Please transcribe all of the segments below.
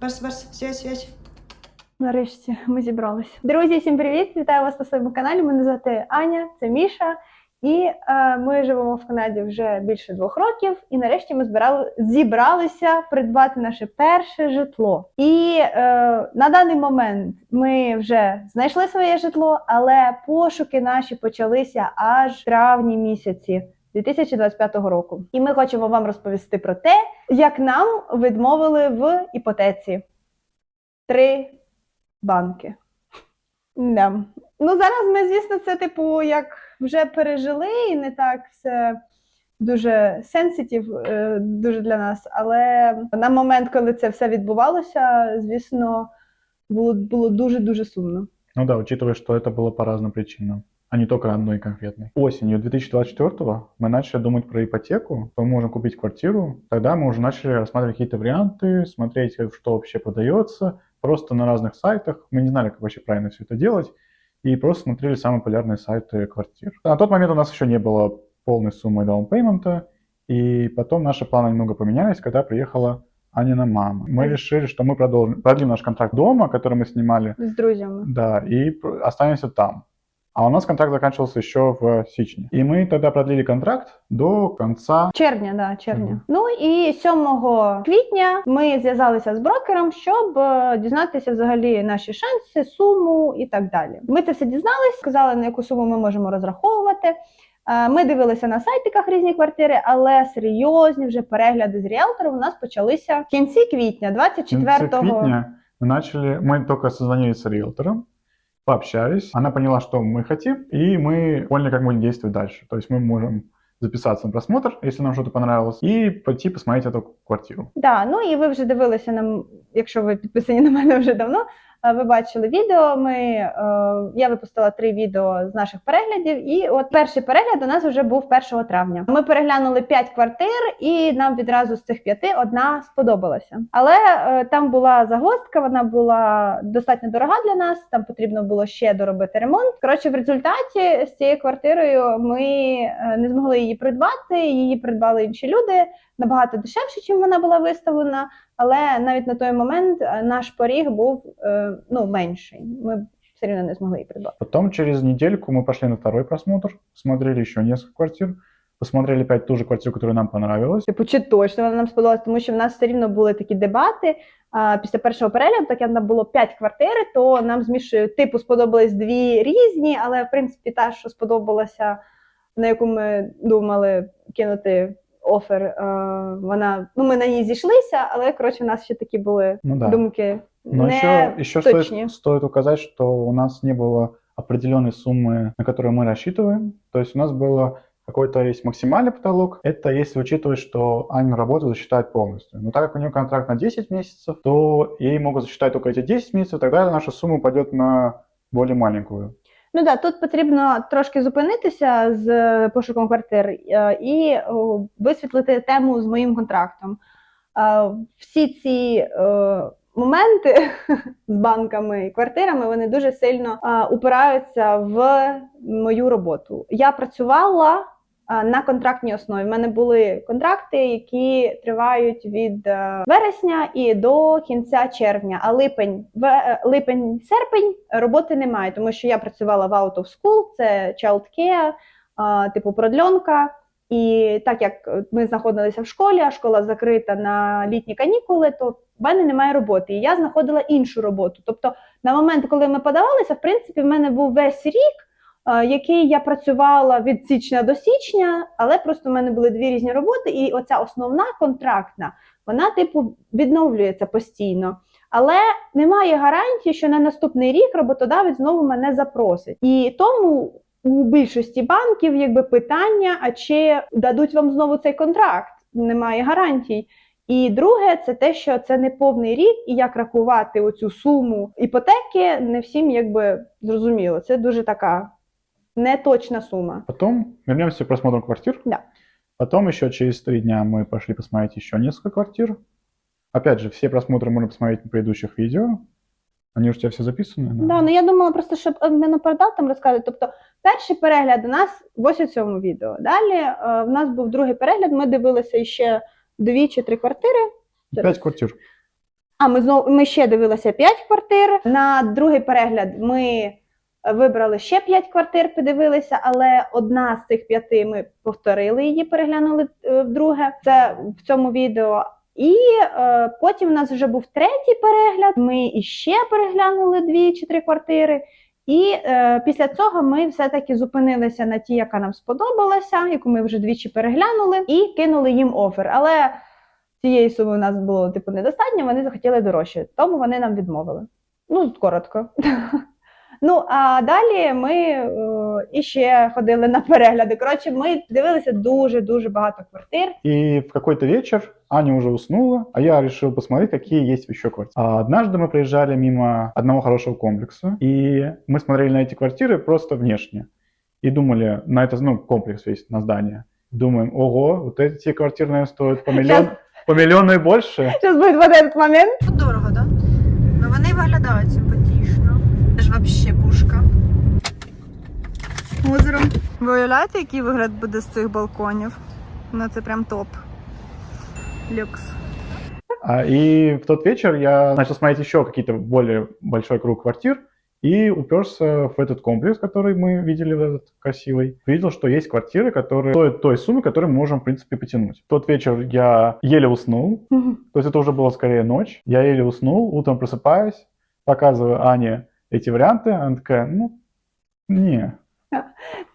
Барс, барс, связь, связь. Нарешті ми зібрались. Друзі, всім привіт! Вітаю вас на своєму каналі. Мене звати Аня, це Міша. І е, ми живемо в Канаді вже більше двох років. І нарешті ми збирали, зібралися придбати наше перше житло. І е, на даний момент ми вже знайшли своє житло, але пошуки наші почалися аж в травні місяці. 2025 року, і ми хочемо вам розповісти про те, як нам відмовили в іпотеці. Три банки. Да. Ну, зараз ми, звісно, це, типу, як вже пережили, і не так все дуже сенситив, е, дуже для нас. Але на момент, коли це все відбувалося, звісно, було, було дуже-дуже сумно. Ну да, учитывая, что это было по разным причинам, А не только одной конкретной. Осенью 2024 мы начали думать про ипотеку, то мы можем купить квартиру. Тогда мы уже начали рассматривать какие-то варианты, смотреть, что вообще продается, просто на разных сайтах. Мы не знали, как вообще правильно все это делать, и просто смотрели самые популярные сайты квартир. На тот момент у нас еще не было полной суммы даунпеймента, и потом наши планы немного поменялись, когда приехала Анина мама. Мы решили, что мы продолжим, продлим наш контракт дома, который мы снимали, З друзями. да, и останемся там. А у нас контракт заканчивался еще в січні. И мы тогда продлили контракт до конца. Червня, да, червня. Мгм. Ну і 7 квітня ми зв'язалися з брокером, щоб е, дізнатися взагалі наші шанси, суму і так далі. Ми це все дізнались, сказали, на яку суму ми можемо розраховувати. Е, Ми дивилися на сайтиках різні квартири, але серйозні вже перегляди з ріелтором у нас почалися в кінці квітня, В 24 конце квитня мы начали, мы только созвонились с риэлтором, пообщались, она поняла, что мы хотим, и мы поняли, как будем действовать дальше. То есть мы можем записаться на просмотр, если нам что-то понравилось, и пойти посмотреть эту квартиру. Да, ну і ви вже дивилися нам, якщо ви підписані на мене вже давно. ви бачили відео. Ми е, я випустила три відео з наших переглядів, і от перший перегляд у нас вже був 1 травня. Ми переглянули п'ять квартир, і нам відразу з цих п'яти одна сподобалася. Але е, там була загвоздка, вона була достатньо дорога для нас. Там потрібно було ще доробити ремонт. Коротше, в результаті з цією квартирою ми е, не змогли її придбати. Її придбали інші люди набагато дешевше, чим вона була виставлена. Але навіть на той момент е, наш поріг був е, ну, менший. Ми все рівно не змогли її придбати. Потом через недельку мы пошли на второй просмотр, смотрели еще несколько квартир, посмотрели опять ту же квартиру, которая нам понравилась. Типу, чи точно вона нам сподобалась, тому що в нас все рівно були такі дебати. А, після першого перегляду, так як нам було 5 квартир, то нам з Мішою, типу сподобались дві різні, але в принципі та, що сподобалася, на яку ми думали кинути офер, е, вона ну ми на ній зійшлися, але коротше, в нас ще такі були Ну да. думки Но не еще, еще точні. стоит, стоит указать, что у нас не было определенной суммы, на которую мы рассчитываем. То есть у нас было какой-то есть максимальный потолок. Это если учитывать, что Аню работу засчитать полностью. Но так как у нее контракт на 10 месяцев, то ей могут засчитать только эти 10 месяцев, тогда наша сумма упадет на более маленькую. Ну да, тут потрібно трошки зупинитися з пошуком квартир е, і висвітлити тему з моїм контрактом. Е, Всі ці е, моменти з банками і квартирами вони дуже сильно е, упираються в мою роботу. Я працювала е, на контрактній основі. У мене були контракти, які тривають від е, вересня і до кінця червня. А липень, е, липень, серпень роботи немає, тому що я працювала в out of school, це child care, типу продльонка. І так як ми знаходилися в школі, а школа закрита на літні канікули, то в мене немає роботи. І я знаходила іншу роботу. Тобто, на момент, коли ми подавалися, в принципі, в мене був весь рік, який я працювала від січня до січня, але просто в мене були дві різні роботи, і оця основна контрактна, вона, типу, відновлюється постійно. Але немає гарантії, що на наступний рік роботодавець знову мене запросить. І тому у більшості банків якби питання: а чи дадуть вам знову цей контракт? Немає гарантій. І друге, це те, що це не повний рік, і як рахувати оцю суму іпотеки, не всім якби зрозуміло. Це дуже така неточна сума. Потом вернемся к просмотру квартир. Да. Потом еще через три дня мы пошли посмотреть еще несколько квартир. Опять же, все просмотры можно посмотреть на предыдущих видео. Они уже у тебя все записаны? Да, ну я думала просто, щоб іменно про датам розказати. Тобто, перший перегляд у нас в ось цьому відео. Далі е, в нас був другий перегляд. Ми дивилися ще дві чи три квартири. Пять квартир. А ми знову ми ще дивилися 5 квартир. На другий перегляд ми е, вибрали ще 5 квартир, подивилися, але одна з цих п'яти ми повторили її, переглянули е, вдруге. Це в цьому відео. І е, потім у нас вже був третій перегляд. Ми іще переглянули дві чи три квартири. І е, після цього ми все-таки зупинилися на тій, яка нам сподобалася, яку ми вже двічі переглянули, і кинули їм офер. Але цієї суми у нас було типу недостатньо, вони захотіли дорожче, тому вони нам відмовили. Ну, коротко. Ну, а далі ми е, іще ходили на перегляди. Коротше, ми дивилися дуже-дуже багато квартир. И в какой-то вечер Аня уже уснула, а я решил посмотреть, какие есть еще квартиры. А однажды мы проезжали мимо одного хорошего комплекса, и мы смотрели на эти квартиры просто внешне. И думали, на это, ну, комплекс весь, на здание. Думаем, ого, вот эти квартиры, наверное, стоят по, миллион, по миллиону и больше. Зараз буде в один момент. Дорого, так? Да? Ну вони виглядають симпатично. Це ж взагалі пушка. Озером. Ви уявляєте, який вигляд буде з цих балконів? Ну це прям топ. Люкс. А, и в тот вечер я начал смотреть еще какие-то более большой круг квартир и уперся в этот комплекс, который мы видели, в этот красивый. Видел, что есть квартиры, которые стоят той суммы, которую мы можем, в принципе, потянуть. В тот вечер я еле уснул, то есть это уже было скорее ночь. Я еле уснул, утром просыпаюсь, показываю Ане эти варианты, она такая, ну, не.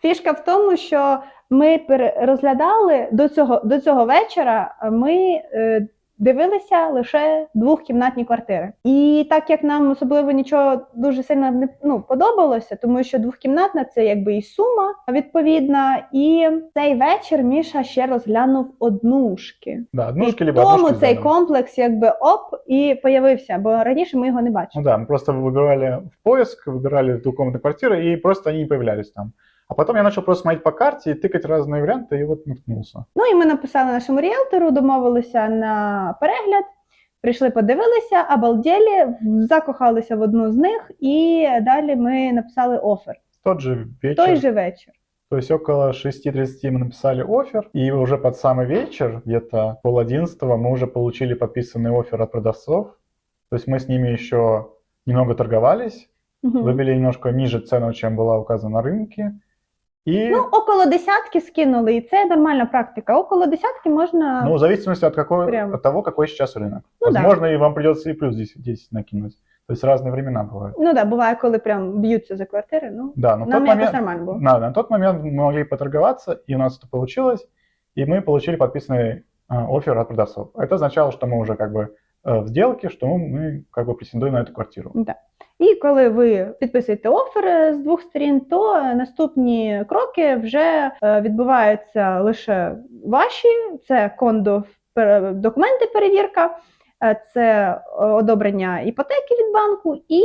Фішка в тому, що ми розглядали до цього, до цього вечора. Ми е, дивилися лише двохкімнатні квартири. І так як нам особливо нічого дуже сильно не ну, подобалося, тому що двохкімнатна це якби і сума відповідна. І цей вечір Міша ще розглянув однушки. Да, однушки і либо тому однушки с цей задом. комплекс якби оп і появився, бо раніше ми його не Ну бачили. да, мы просто выбирали в поиск, выбирали двухкомнатные квартиры, и просто они не появлялись там. А потом я начал просто смотреть по карте и тыкать разные варианты, и вот наткнулся. Ну і ми написали нашому ріелтору, домовилися на перегляд, прийшли, подивилися, обалдели, закохалися в одну з них, і далі ми написали офер. В тот же В вечер, той же вечір. то есть около 6.30 мы написали офер, и уже под самый вечер, где-то пол одиннадцатого, мы уже получили подписанный офер от продавцов. То есть мы с ними еще немного торговались, Мгм. выбили немножко ниже цену, чем была указана на рынке. И, Ну, около десятки скинули, і це нормальна практика. Около десятки можна. ну, в зависимости от, какой, Прям. от того, какой сейчас рынок. Ну да. Возможно, и вам придется и плюс 10, 10 накинуть. То есть разные времена бывают. Ну да, буває, коли прям б'ються за квартири. Ну, Да, но в нам тот момент, нормально було. Да, на тот момент мы могли поторговаться, и у нас это получилось, и мы получили подписанный э, офер от продавцов. Это означало, что мы уже как бы в сделке, что мы как бы претендуем на эту квартиру. І коли ви підписуєте офер е, з двох сторін, то е, наступні кроки вже е, відбуваються лише ваші: це кондо пер- документи, перевірка, е, це е, одобрення іпотеки від банку, і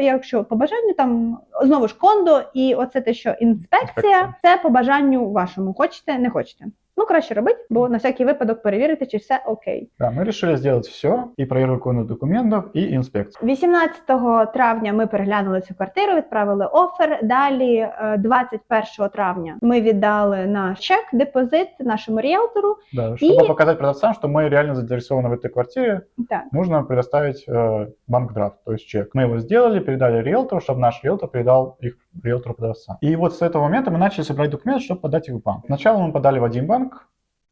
якщо по бажанню, там знову ж кондо, і оце те, що інспекція, Інспекція. це по бажанню вашому. Хочете, не хочете. Ну, краще робити, бо на всякий випадок перевірити, чи все окей. Да, мы решили сделать все, и проверку документов, и инспекцию. 18 травня ми переглянули цю квартиру, відправили офер. Далі, е, 21 травня, ми віддали наш чек, депозит нашому ріелтору. Да, чтобы И- показать продавцам, что мы реально заинтересованы в этой квартире, Так. нужно предоставить э, банк-драфт, то есть чек. Мы его сделали, передали риэлтору, чтобы наш риэлтор передал их риэлтору продавца. И вот с этого момента мы начали собирать документы, чтобы подать их в банк. Сначала мы подали в один банк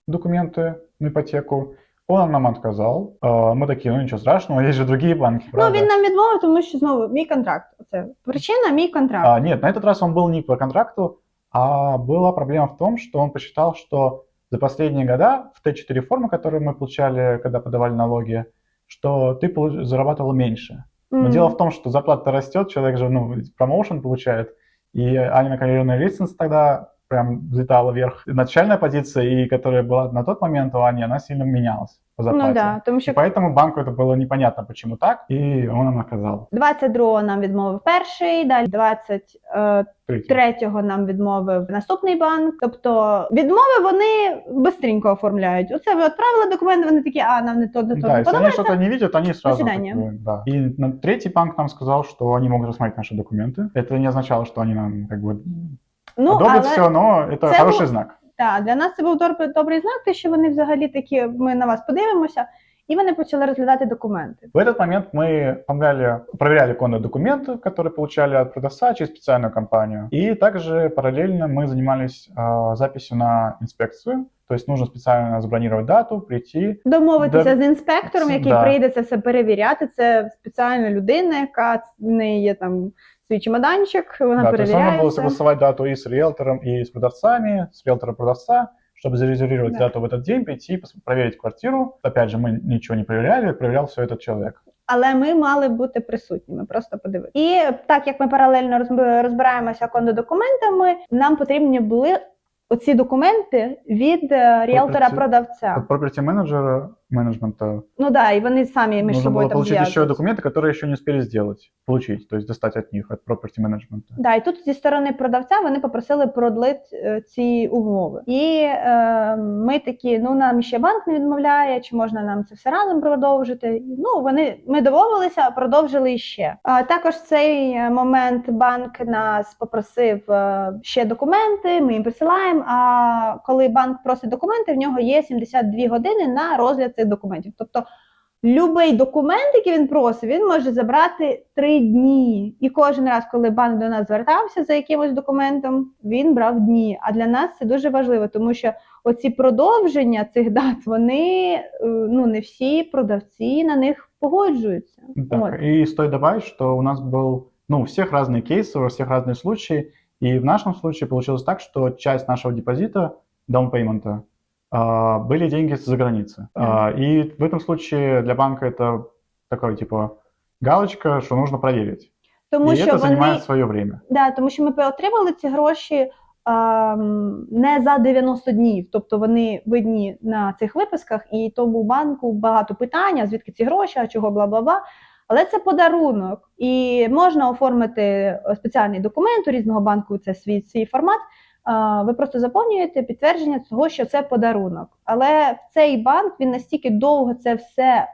документы на ипотеку, он нам отказал. Э, Мы такие, ну ничего страшного, есть же другие банки, правда? Ну він нам відмовив, тому що знову мій контракт. Це причина, мій контракт. А, нет, на этот раз он был не по контракту, а была проблема в том, что он посчитал, что за последние года в Т4 формы, которые мы получали, когда подавали налоги, что ты получ- зарабатывал меньше. Но дело в том, что зарплата растет, человек же, ну, промоушен получает, и Анина карьерная лестница тогда прям взлетала вверх. И начальная позиция, и которая была на тот момент у Ани, она сильно менялась по зарплате. Ну да, тому И що поэтому банку это было непонятно, почему так, и он нам отказал. 22-го нам відмовив перший, далі 23-го Третий. нам відмовив наступний банк. Тобто відмови вони бистренько оформляють. Оце ви відправили документи, вони такі, а нам не то, не то Да, не если они подобається. что-то не видят, они сразу... свидания. как бы, да. И на- третий банк нам сказал, что они могут рассмотреть наши документы. Это не означало, что они нам как бы Ну, одобрят але все, но это це хороший був- знак. Так, для нас це був добрий, добрий знак, те, що вони взагалі такі, ми на вас подивимося. і вони почали розглядати документи. В этот момент мы оформляли, проверяли конные документы, которые получали от продавца через специальную компанию. И также параллельно мы занимались а, записью на инспекцию. То есть нужно специально забронировать дату, прийти. Домовитися Да. з інспектором, який Да. прийде це все перевіряти. Це спеціальна людина, яка в неї є там свій чемоданчик, вона Да, то есть нужно перевіряє. было все. согласовать дату и с риэлтором, и с продавцами, с риэлтором продавца, чтобы зарезервировать Да. дату в этот день, прийти, пос- проверить квартиру. Опять же, мы ничего не проверяли, проверял все этот человек. Але ми мали бути присутніми, просто подивитися. І так як ми паралельно розб- розбираємося кондодокументами, нам потрібні були оці документи від е, ріелтора-продавця. От property менеджера, менеджмента Ну да, і вони самі між нужно собою было там получить еще зв'язуються. документы, которые еще не успели сделать, получить, то есть достать от них, от property менеджмента. Да, і тут зі сторони продавця вони попросили продлити е, ці умови. І е, ми такі: ну нам ще банк не відмовляє, чи можна нам це все разом продовжити. Ну вони ми домовилися, продовжили ще. А також в цей е, момент банк нас попросив е, ще документи. Ми їм присилаємо. А коли банк просить документи, в нього є 72 години на розгляд цих документів. Тобто Любий документ, який він просить, він може забрати три дні. І кожен раз, коли банк до нас звертався за якимось документом, він брав дні. А для нас це дуже важливо, тому що оці продовження цих дат, вони е, ну не всі продавці на них погоджуються. Так, От. и стоит добавить, что у нас был, ну, у всех разные кейсы, у всех разные случаи, и в нашем случае получилось так, что часть нашего депозита, даунпеймента, а, были деньги за границы. А, И в этом случае для банка это такое, типа, галочка, что нужно проверить. Тому и що это вони занимает свое время. Да, тому що ми отримали ці гроші ем, не за 90 днів, тобто вони видні на цих виписках, і тому банку багато питань, а звідки ці гроші, а чого бла бла бла. Але це подарунок, і можна оформити е, спеціальний документ у різного банку. Це свій свій формат. Е, Ви просто заповнюєте підтвердження того, що це подарунок. Але в цей банк він настільки довго це все е,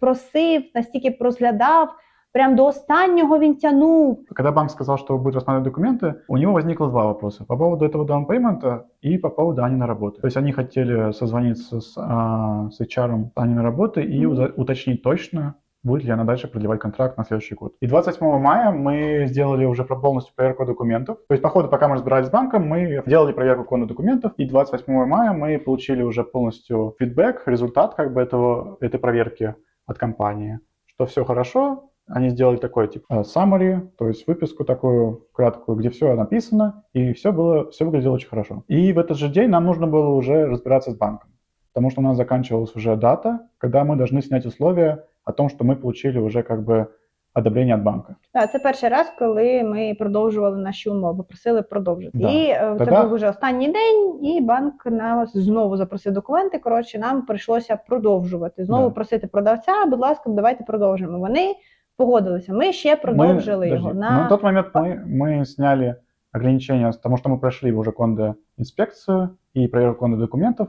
просив, настільки розглядав. Прям до останнього він тянув. Когда банк сказал, что будет рассматривать документы, у него возникло два вопроса. По поводу этого даунпеймента и по поводу Аниной работы. То есть они хотели созвониться с, а, с HR Аниной работы и Мгм. уза- уточнить точно, будет ли она дальше продлевать контракт на следующий год. И 28 мая мы сделали уже полностью проверку документов. То есть, по ходу, пока мы разбирались с банком, мы делали проверку конных документов. И 28 мая мы получили уже полностью фидбэк, результат как бы этого, этой проверки от компании, что все хорошо, они сделали такой типа э, summary, то есть выписку такую краткую, где все написано, и все было, все выглядело очень хорошо. И в этот же день нам нужно было уже разбираться с банком, потому что у нас заканчивалась уже дата, когда мы должны снять условия о том, что мы получили уже как бы одобрение от банка. Так, це перший раз, коли ми продовжували наші умови, просили продовжити. Да. І е, це Тоді- був вже останній день, і банк нас знову запросив документи. Коротше, нам прийшлося продовжувати. Знову Да. просити продавця, будь ласка, давайте продовжимо. Вони погодилися. Ми ще продовжили Мы- його подожди, на На тот момент мы, мы сняли ограничения, потому что мы прошли уже кондо инспекцию и проверку кондо документов.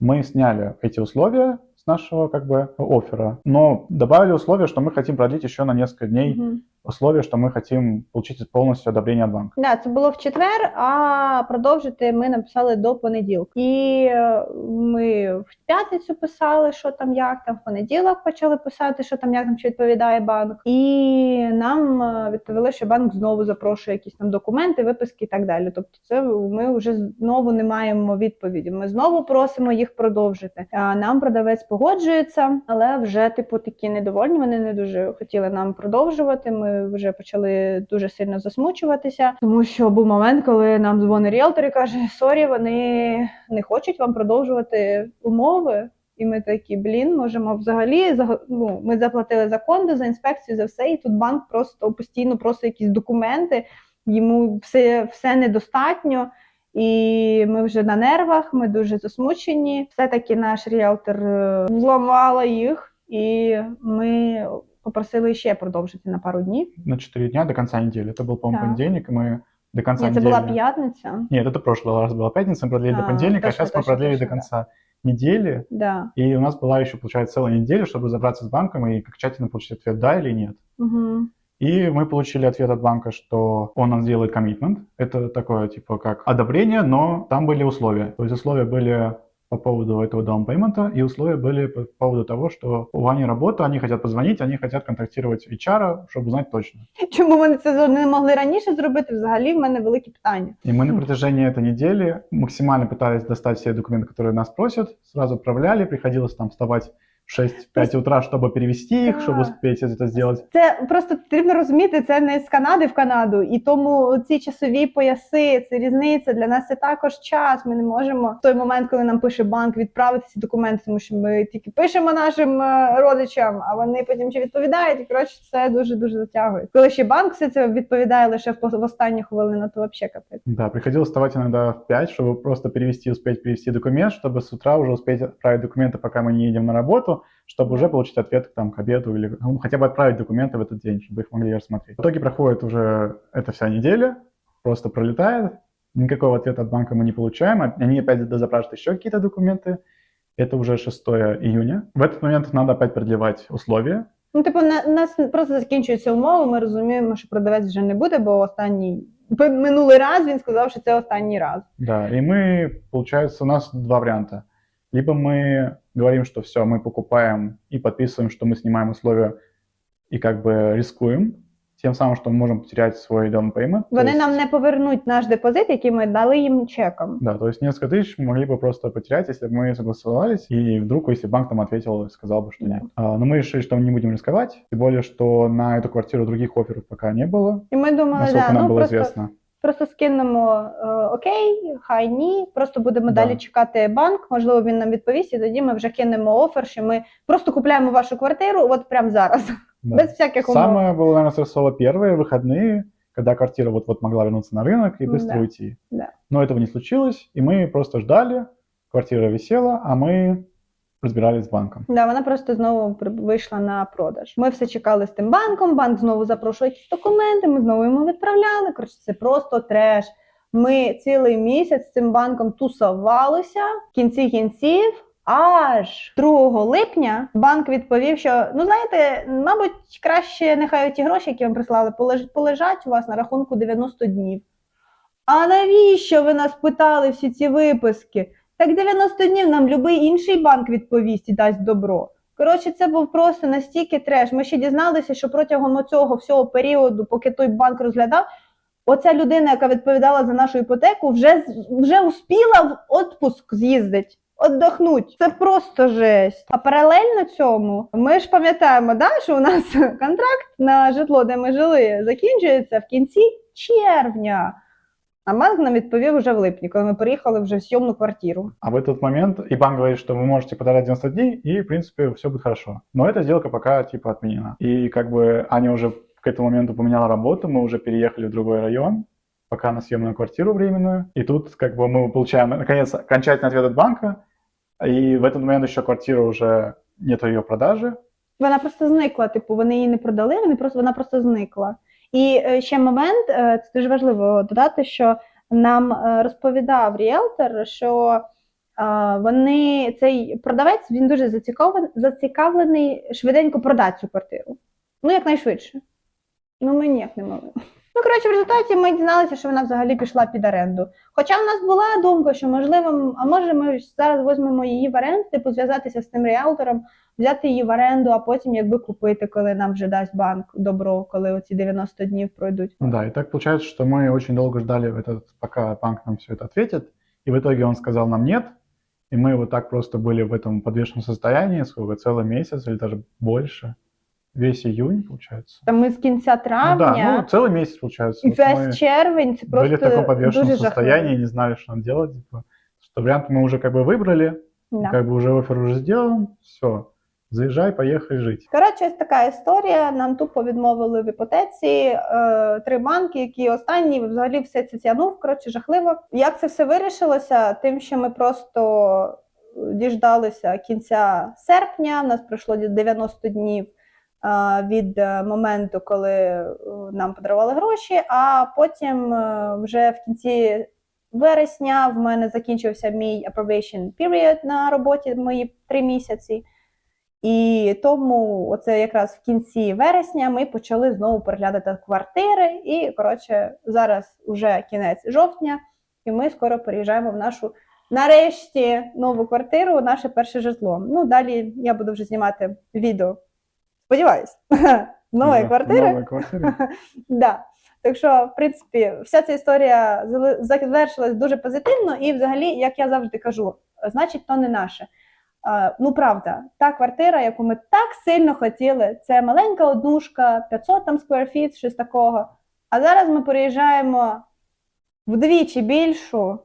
Мы сняли эти условия с нашего как бы оффера, но добавили условие, что мы хотим продлить еще на несколько дней Мгм. условие, что мы хотим получить полностью одобрение от банка. Да, це було в четвер, а продовжити ми написали до понеділка. І е, ми в п'ятницю писали, що там, як там, в понеділок почали писати, що там, як там, чи відповідає банк. І нам е, відповіли, що банк знову запрошує якісь там документи, виписки і так далі. Тобто, це ми вже знову не маємо відповіді. Ми знову просимо їх продовжити. А нам продавець погоджується, але вже типу такі недовольні. Вони не дуже хотіли нам продовжувати. Ми вже почали дуже сильно засмучуватися, тому що був момент, коли нам дзвонить ріелтор і каже: Сорі, вони не хочуть вам продовжувати умови. І ми такі, блін, можемо взагалі ну, ми заплатили за кондо, за інспекцію, за все, і тут банк просто постійно просить якісь документи, йому все, все недостатньо. І ми вже на нервах, ми дуже засмучені. Все-таки наш ріелтор е, зламала їх, і ми попросили ще продовжити на пару днів. На 4 дня до конца недели. Это был, по-моему, Так. понедельник, и мы до конца це недели... була п'ятниця. Нет, это прошлый раз была пятница, мы продлили А, до понедельника, точно, а сейчас мы точно, продлили точно, до да. конца недели. Да. И у нас была еще, получается, целая неделя, чтобы разобраться с банком и окончательно получить ответ «да» или «нет». Угу. И мы получили ответ от банка, что он нам сделает коммитмент. Это такое, типа, как одобрение, но там были условия. То есть условия были по поводу этого даунпеймента, и условия были по поводу того, что у Ани работа, они хотят позвонить, они хотят контактировать HR, чтобы узнать точно. Чому вони це не могли раніше зробити? Взагалі в мене великі питання. И мы на Мгм. протяжении этой недели максимально пытались достать все документы, которые нас просят, сразу отправляли, приходилось там вставать в 6-5 утра, чтобы перевести их, чтобы Да. успеть это сделать. Це просто потрібно розуміти, це не з Канади в Канаду, і тому ці часові пояси, це різниця. Для нас це також час. Ми не можемо в той момент, коли нам пише банк, відправити ці документи, тому що ми тільки пишемо нашим е, родичам, а вони потім чи відповідають. І коротше, це дуже дуже затягує. Коли ще банк все це відповідає лише в пос- в останню хвилину, то взагалі капець. Да, приходилось вставать иногда в 5, чтобы просто перевести, успеть перевести документ, чтобы с утра уже успеть отправить документы, пока мы не едем на работу, чтобы уже получить ответ там, к обеду или ну, хотя бы отправить документы в этот день, чтобы их могли рассмотреть. В итоге проходит уже эта вся неделя, просто пролетает, никакого ответа от банка мы не получаем, а они опять запрашивают еще какие-то документы, это уже 6 июня. В этот момент надо опять продлевать условия, Ну, типу, на у нас просто закінчуються умови. Ми розуміємо, що продавець вже не буде, бо останній п- минулий раз він сказав, що це останній раз. Да, и мы, получается, у нас два варианта. Либо мы говорим, что все, мы покупаем и подписываем, что мы снимаем условия и как бы рискуем, тем самым, что мы можем потерять свой down payment. Вони есть- нам не повернуть наш депозит, який ми дали їм чеком. Да, то есть несколько тысяч мы могли бы просто потерять, если бы мы согласовались, и вдруг, если банк там ответил и сказал бы, что нет. А, но мы решили, что мы не будем рисковать, тем более, что на эту квартиру других офферов пока не было, І ми думали, да, нам ну было просто, известно. просто скинемо е, окей, хай ні. Просто будемо Да. далі чекати банк. Можливо, він нам відповість, і тоді ми вже кинемо офер, що ми просто купляємо вашу квартиру, от прямо зараз, Да. без всяких умов. Самое было, наверное, стрессово первые выходные, когда квартира вот-вот могла вернуться на рынок и быстро Да, уйти. да. Но этого не случилось, и мы просто ждали, квартира висела, а мы разбирались с банком. Да, вона просто знову вийшла на продаж. Ми все чекали з тим банком. Банк знову запрошує якісь документи. Ми знову йому відправляли. Коротше, це просто треш. Ми цілий місяць з цим банком тусувалися в кінці кінців. Аж 2 липня банк відповів, що ну знаєте, мабуть, краще нехай ті гроші, які вам прислали, полеж- полежать у вас на рахунку 90 днів. А навіщо ви нас питали всі ці виписки? Так 90 днів нам будь-який інший банк відповість і дасть добро. Коротше, це був просто настільки треш. Ми ще дізналися, що протягом цього всього періоду, поки той банк розглядав, оця людина, яка відповідала за нашу іпотеку, вже, вже успіла в відпуск з'їздити. Отдохнуть. Це просто жесть. А паралельно цьому, ми ж пам'ятаємо, да, що у нас контракт на житло, де ми жили, закінчується в кінці червня. А банк нам відповів вже в липні, коли ми переїхали вже в сйомну квартиру. А в этот момент и банк говорит, что вы можете подождать 90 дней, и, в принципе, все будет хорошо. Но эта сделка пока, типа, отменена. И, как бы, Аня уже к этому моменту поменяла работу, мы уже переехали в другой район, пока на съемную квартиру временную. И тут, как бы, мы получаем, наконец, окончательный ответ от банка, и в этот момент еще квартира уже нет ее продажи, Вона просто зникла. Типу, вони її не продали, вони просто вона просто зникла. І е, ще момент, е, це дуже важливо додати, що нам е, розповідав ріелтор, що вони цей продавець він дуже зацікавлений, зацікавлений швиденько продати цю квартиру. Ну, якнайшвидше. Ну, ми ніяк не могли. Ну, коротше, в результаті ми дізналися, що вона взагалі пішла під оренду. Хоча в нас була думка, що можливо, а може ми зараз візьмемо її в оренду, типу зв'язатися з тим ріелтором, взяти її в оренду, а потім якби купити, коли нам вже дасть банк добро, коли оці 90 днів пройдуть. Ну Да, и так получается, что мы очень долго ждали, этот, пока банк нам все это ответит, и в итоге он сказал нам нет, и мы вот так просто были в этом подвешенном состоянии, сколько, целый месяц или даже больше, весь июнь, получается. Та ми з кінця Ну травня да, ну целый месяц, получается. і Вот мы весь червень це просто были в таком подвешенном дуже состоянии, жахливо. не знали, что нам делать. Типа, что вариант мы уже как бы выбрали, Да. как бы уже офер уже сделан, все, Заезжай, поехали жить. Коротше, ось така історія. Нам тупо відмовили в іпотеці. Е, три банки, які останні взагалі все це тягнув. Коротше, жахливо. Як це все вирішилося? Тим, що ми просто діждалися кінця серпня. У нас пройшло 90 днів е, від е, моменту, коли е, нам подарували гроші. А потім е, вже в кінці вересня в мене закінчився мій approbation period на роботі мої три місяці. І тому, оце якраз в кінці вересня, ми почали знову переглядати квартири. І коротше, зараз уже кінець жовтня, і ми скоро переїжджаємо в нашу нарешті нову квартиру, наше перше житло. Ну, далі я буду вже знімати відео. Сподіваюсь, нової квартири. Да. Так що, в принципі, вся ця історія завершилась дуже позитивно, і взагалі, як я завжди кажу, значить, то не наше. Ну, правда, та квартира, яку ми так сильно хотіли, це маленька однушка, 500 там square feet, щось такого. А зараз ми переїжджаємо вдвічі більшу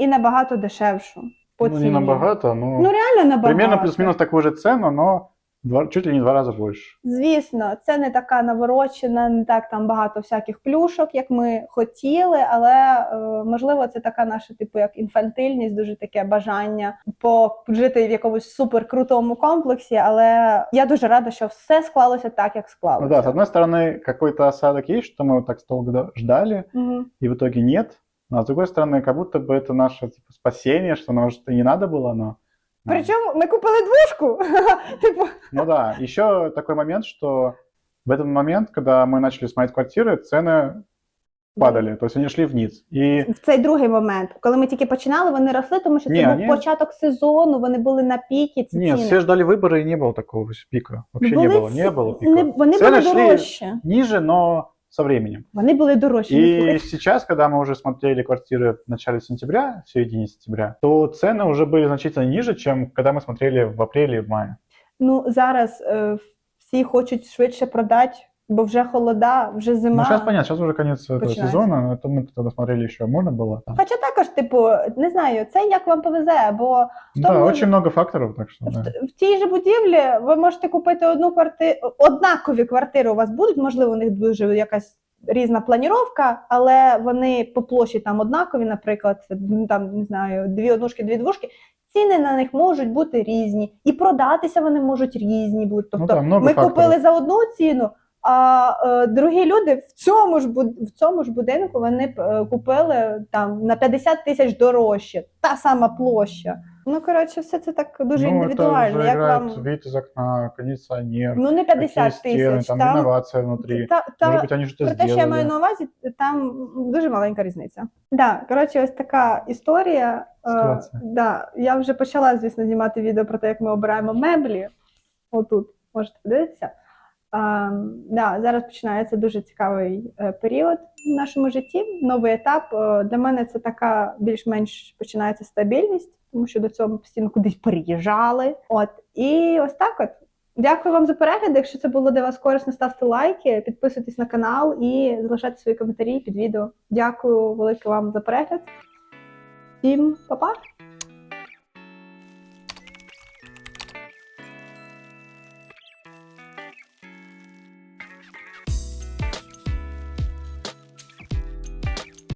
і набагато дешевшу. По Ну, не набагато, ну, Ну, реально набагато. примерно плюс-мінус такую же цену, но два- чуть ли не в два раза больше. Звісно, це не така наворочена, не так там багато всяких плюшок, як ми хотіли, але е, можливо, це така наша, типу, як інфантильність, дуже таке бажання пожити в якомусь суперкрутому комплексі. Але я дуже рада, що все склалося так, як склалося. Ну да, с одной стороны, какой-то осадок есть, что мы вот так долго ждали, Мгм. и в итоге нет. А с другой стороны, как будто бы это наше типа, спасение, что может и не надо было, но... да. Причому ми купили двушку. типу, Ну да, еще такой момент, что в этот момент, когда мы начали смотреть квартиры, цены падали, то есть они шли вниз. И в цей другий момент, коли ми тільки починали, вони росли, тому що це Ні, був ні. початок сезону, вони були на піки. Ці нет, ціни. все ждали выбора, и не было такого пика. Вообще не Були было, ці- не было пика. не- вони Цены були шли дорожчі. ниже, но со временем. Вони були дорожчі. не И сейчас, когда мы уже смотрели квартиры в начале сентября, в середине сентября, то цены уже были значительно ниже, чем когда мы смотрели в апреле и в мае. Ну зараз е, всі хочуть швидше продати, бо вже холода, вже зима. Ну, сейчас понятно, сейчас уже конец этого Починается. сезона, это мы тогда смотрели еще, можно было. Хоча також, типу, не знаю, це як вам повезе, бо Да, тому- очень много факторов, так что да. в тій же будівлі ви можете купити одну квартиру, однакові квартири у вас будуть, можливо, у них дуже якась різна планіровка, але вони по площі там однакові, наприклад, ну, там не знаю, дві однушки, дві двушки. Ціни на них можуть бути різні, і продатися вони можуть різні бути. Тобто Ну, там много ми факторів. купили за одну ціну, а е, другі люди в цьому ж буд- в цьому ж будинку вони б, е, купили там на 50 тисяч дорожче, та сама площа. Ну коротше, все це так дуже ну, індивідуально. это уже Як играет вам вид из окна, кондиционер, ну не какие 50 стены, тисяч, там, там инновация внутри. та, та, Может быть, они что-то про те, що я маю сделали. на увазі, там дуже маленька різниця. Да, коротше, ось така історія. Е, Ситуація. да, я вже почала, звісно, знімати відео про те, як ми обираємо меблі. Отут можете подивитися. Да, зараз починається дуже цікавий е, період в нашому житті, новий етап. Е, Для мене це така більш-менш починається стабільність, тому що до цього постійно кудись переїжджали. От і ось так от. Дякую вам за перегляд. Якщо це було для вас корисно, ставте лайки, підписуйтесь на канал і залишайте свої коментарі під відео. Дякую велике вам за перегляд. Всім па-па!